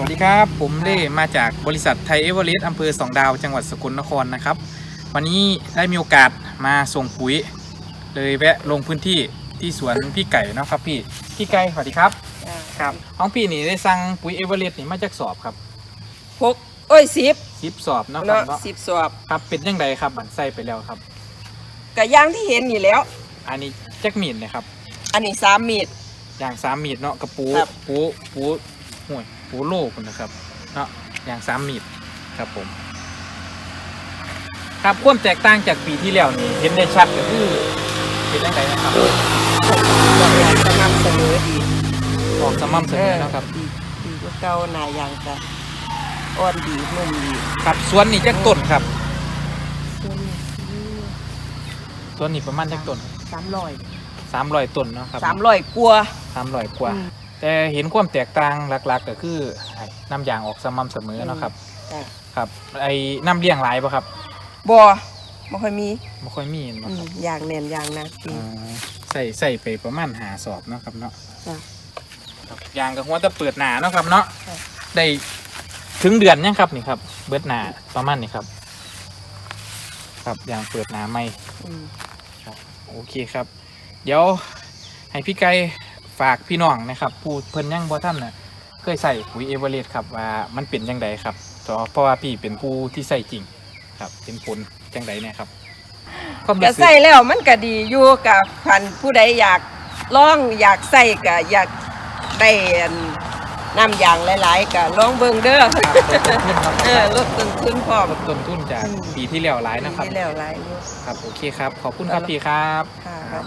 วัสดีครับ ผมเล่มาจากบริษัทไทยเอเวอเรสต์อำเภอสองดาวจังหวัดสกลนครนะครับ วันนี้ได้มีโอกาสมาส่งปุ๋ย เลยแวะลงพื้นที่ที่สวนพี่ไก่เนาะครับพี่พี่ไก่สวัสดีครับครับห้องพี่นี่ได้สั่งปุ๋ยเอเวอเรสต์นี่มาจากสอบครับหกเอ้ยสิบสิบสอบเนาะครัเนาะบเนาะสิบสอบครับเป็นยังไงครับบันใส่ไปแล้วครับกะย่างที่เห็นนี่แหล้ว อันนี้แจ็คมีดนะครับ อันนี้สามมีดอย่างสามมีดเนาะกระปูครับปูปูห่วย ปูโลคุณนะครับเนาะอย่างสามมีดครับผมครับความแตกต่างจากปีที่แล้วนี่เห็นได้ชัดก็คือเป็นยังไงนะครับบอกอย่างสม่ำเสมอดีออกสม่ำเสมอเนาะครับดีดีกว่าเก่าหนายางจะอ่อนดีนุ่มดีครับสวนนี่จักต้นครับส่วนนี้สวนนี่ประมาณจักต้นสามร้อยสามร้อยต้นเนาะครับสามร้อยกว่าสามร้อยกว่าอืม แต่เห็นความแตกต่างหลักๆก็คือไอ้น้ำยางออกสม่ำเสมอเนาะครับ จ้ะครับ ไอ้น้ำเลี้ยงหลายปะครับบ่บ่ค่อยมีไม่ค่อยมีเนาะอืคมรับอย่างแน่นอย่างนะจริงอ๋อใส่ใส่ไปประมาณหาสอบเนาะครับเนาะ จ้ะ ครับยางกับหัวจะเปิดหนาเนาะครับเนาะค่ะได้ถึงเดือนยังครับนี่ครับเบิดหนาประมาณนี้ครับ ครับยางเปิดหนาไม่อืมโอเคครับ เดี๋ยวให้พี่ไก่ ฝากพี่น้องนะครับผู้เพิ่นยังบ่ท่านน่ะเคยใส่ปุ๋ยเอเวอเรสต์ครับว่ามันเป็นยังไงครับเพราะว่าพี่เป็นผู้ที่ใส่จริงครับเป็นผลจังไดเนี่ยครับความก็รู้สึก ใส่แล้วมันก็ดีอยู่กับพันผู้ใดอยากลองอยากใส่ก็อยากได้อันน้ำยางหลายๆก็ลองเบิ่งเด้อครับลดต้นทุนครับเออลดต้นทุนพร้อม ลดต้นทุนจากอืม ปีที่แล้วหลายนะครับมีแล้วหลายอยู่ ครับ โอเคครับ ขอบคุณครับพี่ครับ ค่ะ